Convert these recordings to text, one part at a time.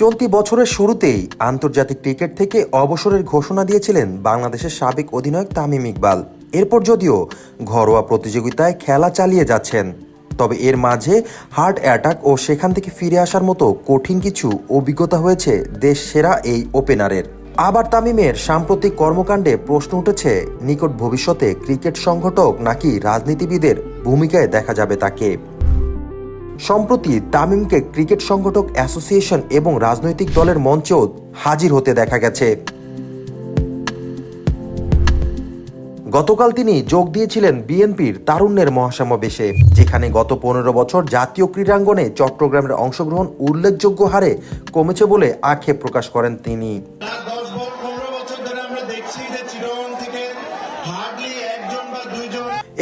চলতি বছরের শুরুতেই আন্তর্জাতিক ক্রিকেট থেকে অবসরের ঘোষণা দিয়েছিলেন বাংলাদেশের সাবেক অধিনায়ক তামিম ইকবাল। এরপর যদিও ঘরোয়া প্রতিযোগিতায় খেলা চালিয়ে যাচ্ছেন, তবে এর মাঝে হার্ট অ্যাটাক ও সেখান থেকে ফিরে আসার মতো কঠিন কিছু অভিজ্ঞতা হয়েছে দেশ সেরা এই ওপেনারের। আবার তামিমের সাম্প্রতিক কর্মকাণ্ডে প্রশ্ন উঠেছে, নিকট ভবিষ্যতে ক্রিকেট সংগঠক নাকি রাজনীতিবিদের ভূমিকায় দেখা যাবে তাকে। সম্প্রতি তামিমকে ক্রিকেট সংগঠক অ্যাসোসিয়েশন এবং রাজনৈতিক দলের মঞ্চেও হাজির হতে দেখা গেছে। গতকাল তিনি যোগ দিয়েছিলেন বিএনপির তারুণ্যের মহাসমাবেশে যেখানে গত পনেরো বছর জাতীয় ক্রীড়াঙ্গনে চট্টগ্রামের অংশগ্রহণ উল্লেখযোগ্য হারে কমেছে বলে আক্ষেপ প্রকাশ করেন তিনি।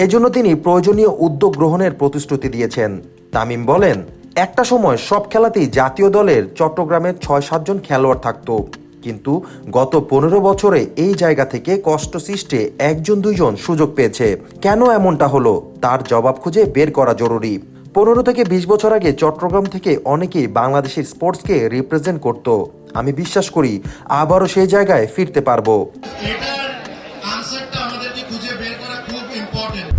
এজন্য তিনি প্রয়োজনীয় উদ্যোগ গ্রহণের প্রতিশ্রুতি দিয়েছেন। তামিম বলেন, একটা সময় সব খেলাতেই জাতীয় দলের চট্টগ্রামের ছয় সাতজন খেলোয়াড় থাকতো। কিন্তু গত পনেরো বছরে এই জায়গা থেকে কষ্ট সৃষ্টে একজন, দুইজন সুযোগ পেয়েছে। কেন এমনটা হলো? তার জবাব খুঁজে বের করা জরুরি। পনেরো থেকে বিশ বছর আগে চট্টগ্রাম থেকে অনেকেই বাংলাদেশের স্পোর্টসকে রিপ্রেজেন্ট করত। আমি বিশ্বাস করি, আবারও সেই জায়গায় ফিরতে পারব।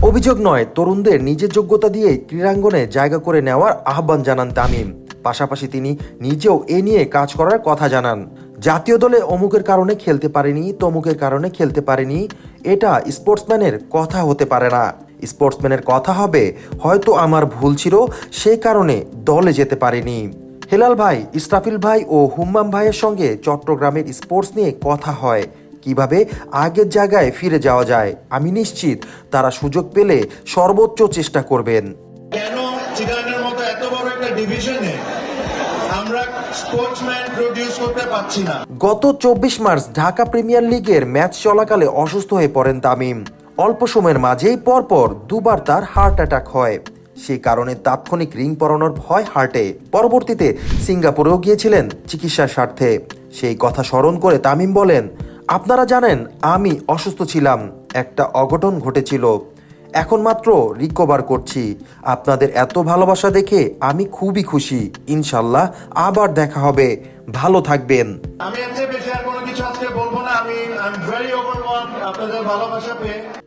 অভিযোগ নয়, তরুণদের নিজের যোগ্যতা দিয়ে ক্রীড়াঙ্গনে জায়গা করে নেওয়ার আহ্বান জানান তামিম। পাশাপাশি তিনি নিজেও এ নিয়ে কাজ করার কথা জানান। জাতীয় দলে অমুকের কারণে খেলতে পারেনি, তমুকের কারণে খেলতে পারেনি, এটা স্পোর্টসম্যানের কথা হতে পারে না। স্পোর্টসম্যানের কথা হবে, হয়তো আমার ভুল ছিল সেই কারণে দলে যেতে পারেনি। হেলাল ভাই, ইসরাফিল ভাই ও হুম্মাম ভাইয়ের সঙ্গে চট্টগ্রামের স্পোর্টস নিয়ে কথা হয়। কীভাবে আগের জায়গায় ফিরে যাওয়া যায় আমি নিশ্চিত তারা সুযোগ পেলে সর্বোচ্চ চেষ্টা করবেন। কেন চিটানের মতো এত বড় একটা ডিভিশনে গত চব্বিশ মার্চ ঢাকা প্রিমিয়ার লিগের ম্যাচ চলাকালে অসুস্থ হয়ে পড়েন তামিম। অল্প সময়ের মাঝেই পরপর দুবার তার হার্ট অ্যাটাক হয়। সে কারণে তাৎক্ষণিক রিং পরানোর ভয় হার্টে। পরবর্তীতে সিঙ্গাপুরেও গিয়েছিলেন চিকিৎসার স্বার্থে। সেই কথা স্মরণ করে তামিম বলেন আপনারা জানেন, আমি অসুস্থ ছিলাম। একটা অঘটন ঘটেছিল। এখন মাত্র রিকভার করছি। আপনাদের এত ভালোবাসা দেখে আমি খুবই খুশি। ইনশাল্লাহ আবার দেখা হবে। ভালো থাকবেন। আমি বেশি আর কোনো কিছু আজকে বলব না। আমি আই এম ভেরি আপনাদের ভালোবাসা পেয়ে